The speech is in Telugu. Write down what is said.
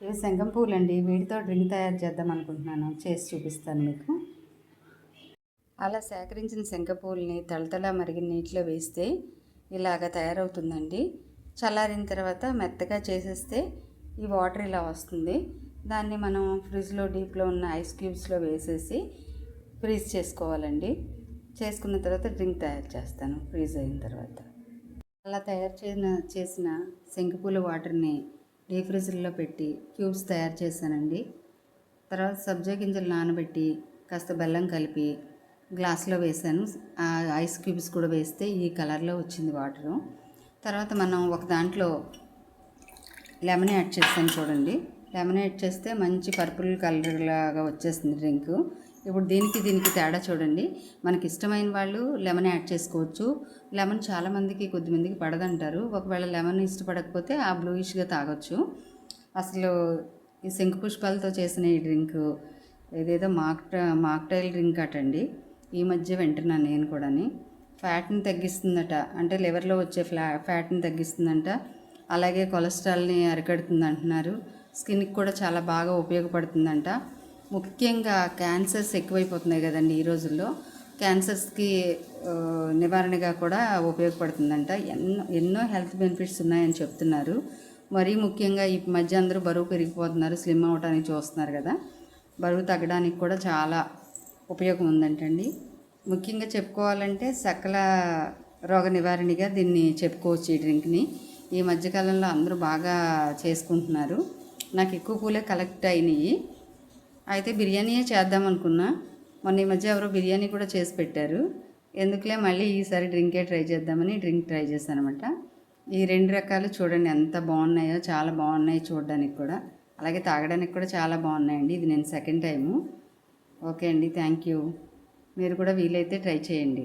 ఇవి శంఖం పూలండి. వీటితో డ్రింక్ తయారు చేద్దాం అనుకుంటున్నాను. చేసి చూపిస్తాను మీకు. అలా సేకరించిన శంఖపూలని తళతళ మరిగిన నీటిలో వేస్తే ఇలాగ తయారవుతుందండి. చల్లారిన తర్వాత మెత్తగా చేసేస్తే ఈ వాటర్ ఇలా వస్తుంది. దాన్ని మనం ఫ్రిడ్జ్లో డీప్లో ఉన్న ఐస్ క్యూబ్స్లో వేసేసి ఫ్రీజ్ చేసుకోవాలండి. చేసుకున్న తర్వాత డ్రింక్ తయారు చేస్తాను. ఫ్రీజ్ అయిన తర్వాత. అలా తయారు చేసిన చేసిన శంకుపూల వాటర్ని డీప్ ఫ్రీజర్లో పెట్టి క్యూబ్స్ తయారు చేశానండి. తర్వాత సబ్జా గింజలు నానబెట్టి కాస్త బెల్లం కలిపి గ్లాస్లో వేసాను ఆ ఐస్ క్యూబ్స్ కూడా వేస్తే ఈ కలర్లో వచ్చింది వాటరు. తర్వాత మనం ఒక దాంట్లో లెమన్ యాడ్ చేస్తాను చూడండి. లెమన్ యాడ్ చేస్తే మంచి పర్పుల్ కలర్ లాగా వచ్చేస్తుంది డ్రింక్. ఇప్పుడు దీనికి దీనికి తేడా చూడండి. మనకి ఇష్టమైన వాళ్ళు లెమన్ యాడ్ చేసుకోవచ్చు. లెమన్ చాలామందికి కొద్దిమందికి పడదంటారు. ఒకవేళ లెమన్ ఇష్టపడకపోతే ఆ బ్లూయిష్గా తాగొచ్చు. అసలు ఈ శంకు పుష్పాలతో చేసిన ఈ డ్రింక్ ఏదేదో మాక్ మాక్టైల్ డ్రింక్ అటండి. ఈ మధ్య వింటున్నాను నేను కూడాని. ఫ్యాట్ని తగ్గిస్తుందట. అంటే లివర్లో వచ్చే ఫ్లా ఫ్యాట్ని తగ్గిస్తుందంట. అలాగే కొలెస్ట్రాల్ని అరికడుతుంది అంటున్నారు స్కిన్కి కూడా చాలా బాగా ఉపయోగపడుతుందంట. ముఖ్యంగా క్యాన్సర్స్ ఎక్కువైపోతున్నాయి కదండి ఈ రోజుల్లో. క్యాన్సర్స్కి నివారణగా కూడా ఉపయోగపడుతుందంట. ఎన్నో ఎన్నో హెల్త్ బెనిఫిట్స్ ఉన్నాయని చెప్తున్నారు. మరీ ముఖ్యంగా ఈ మధ్య అందరూ బరువు పెరిగిపోతున్నారు స్లిమ్ అవడానికి చూస్తున్నారు కదా. బరువు తగ్గడానికి కూడా చాలా ఉపయోగం ఉందంటండి. ముఖ్యంగా చెప్పుకోవాలంటే సకల రోగ నివారణగా దీన్ని చెప్పుకోవచ్చు ఈ డ్రింక్ని. ఈ మధ్యకాలంలో అందరూ బాగా చేసుకుంటున్నారు. నాకు ఎక్కువ పూలే కలెక్ట్ అయినాయి. అయితే బిర్యానీయే చేద్దాం అనుకున్నా. మొన్న ఈ మధ్య ఎవరో బిర్యానీ కూడా చేసి పెట్టారు. ఎందుకులే మళ్ళీ ఈసారి డ్రింకే ట్రై చేద్దామని డ్రింక్ ట్రై చేశాను అనమాట ఈ రెండు రకాలు చూడండి ఎంత బాగున్నాయో చాలా బాగున్నాయి చూడడానికి కూడా. అలాగే తాగడానికి కూడా చాలా బాగున్నాయండి. ఇది నేను సెకండ్ టైము ఓకే అండి థ్యాంక్ యూ మీరు కూడా వీలైతే ట్రై చేయండి.